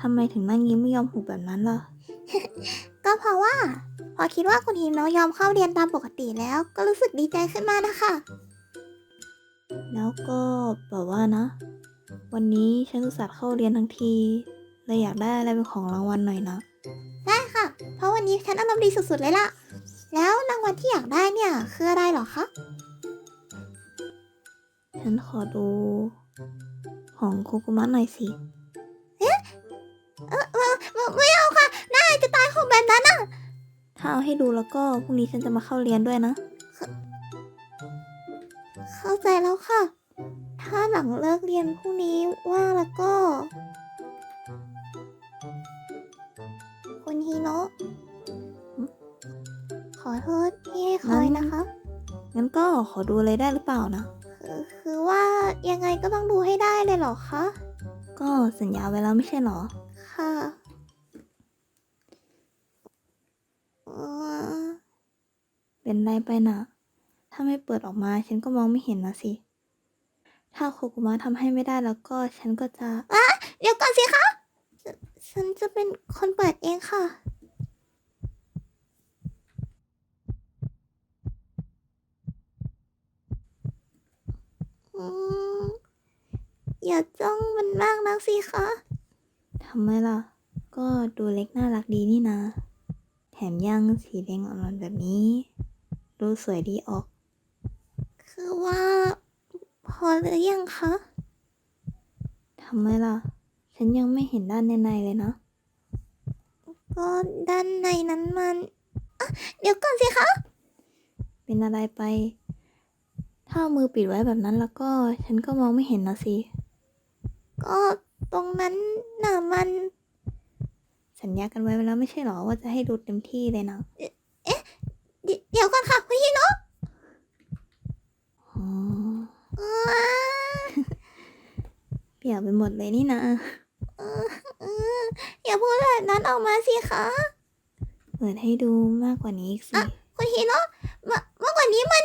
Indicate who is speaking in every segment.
Speaker 1: ทำไมถึงนั่งยิ้มไม่ยอมหุบแบบนั้นล่ะ
Speaker 2: ก็เพราะว่า พอคิดว่าคุณฮิโนะยอมเข้าเรียนตามปกติแล้ว ก็รู้สึกดีใจขึ้นมานะคะ
Speaker 1: แล้วก็แบบว่านะ วันนี้ฉันอุตส่าห์เข้าเรียนทั้งทีเลยอยากได้อะไรเป็นของรางวัลหน่อยนะ
Speaker 2: ได้ค่ะ เพราะวันนี้ฉันอารมณ์ดีสุดๆเลยล่ะ แล้วรางวัลที่อยากได้เนี่ยคืออะไรเหรอคะ
Speaker 1: ฉันขอดู ของโคกุมะหน่อยสิ
Speaker 2: ไม่ไม่เอาค่ะน่าอายจะตายของแบบนั้นน่ะ
Speaker 1: ถ้าเอาให้ดูแล้วก็พรุ่งนี้ฉันจะมาเข้าเรียนด้วยนะ
Speaker 2: เข้าใจแล้วค่ะ ถ้าหลังเลิกเรียนพรุ่งนี้ว่างแล้วก็ คุณฮิโนะ ขอโทษที่ให้คอยนะคะ
Speaker 1: งั้นก็ขอดูเลยได้หรือเปล่านะ
Speaker 2: คือคือว่ายังไงก็ต้องดูให้ได้เลยเหรอคะ
Speaker 1: ก็สัญญาไว้แล้วไม่ใช่เหรอ
Speaker 2: ค่ะเอ่อ
Speaker 1: เป็นไรไปน่ะ ถ้าไม่เปิดออกมาฉันก็มองไม่เห็นนะสิ ถ้าโคกุมะทำให้ไม่ได้แล้วก็ฉันก็จะ
Speaker 2: เดี๋ยวก่อนสิคะฉฉันจะเป็นคนเปิดเองค่ะ อืมอย่าจ้องมันมากนักสิคะ
Speaker 1: ทำไมล่ะ ก็ดูเล็กน่ารักดีนี่นะ แถมยังสีแดงอ่อนๆแบบนี้ ดูสวยดีออก
Speaker 2: คือว่า พอหรือยังคะ
Speaker 1: ทำไมล่ะ ฉันยังไม่เห็นด้านในๆเลยนะ
Speaker 2: ก็ด้านในนั้นมันอะเดี๋ยวก่อนสิคะ
Speaker 1: เป็นอะไรไป ถ้ามือปิดไว้แบบนั้นแล้วก็ฉันก็มองไม่เห็นนะสิ
Speaker 2: ก็ตรงนั้นน่ะมัน
Speaker 1: สัญญากันไว้แล้วไม่ใช่หรอว่าจะให้ดูเต็มที่เลยนะ
Speaker 2: เดี๋ยวเดี๋ยวก่อนค่ะคุณฮิโนะ
Speaker 1: อ๋อ
Speaker 2: อ่า
Speaker 1: เปียกไปหมดเลยนี่นะ
Speaker 2: อย่าพูดแบบนั้นออกมาสิคะ
Speaker 1: เปิดให้ดูมากกว่านี้อีกสิ
Speaker 2: คุณฮิโนะมากกว่านี้มัน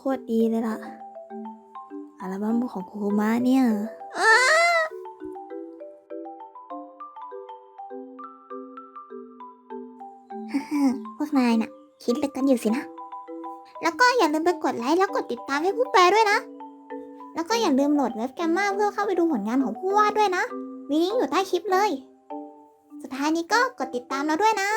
Speaker 1: โคตรดีเลยล่ะ อัลบั้มของโคคุมะเนี่ย
Speaker 2: พวกนายน่ะ คิดลึกกันอยู่สินะ แล้วก็อย่าลืมไปกดไลค์แล้วกดติดตามให้ผู้แปลด้วยนะ แล้วก็อย่าลืมโหลดเว็บแกมมาเพื่อเข้าไปดูผลงานของผู้วาดด้วยนะมีลิงก์อยู่ใต้คลิปเลย สุดท้ายนี้ก็กดติดตามเราด้วยนะ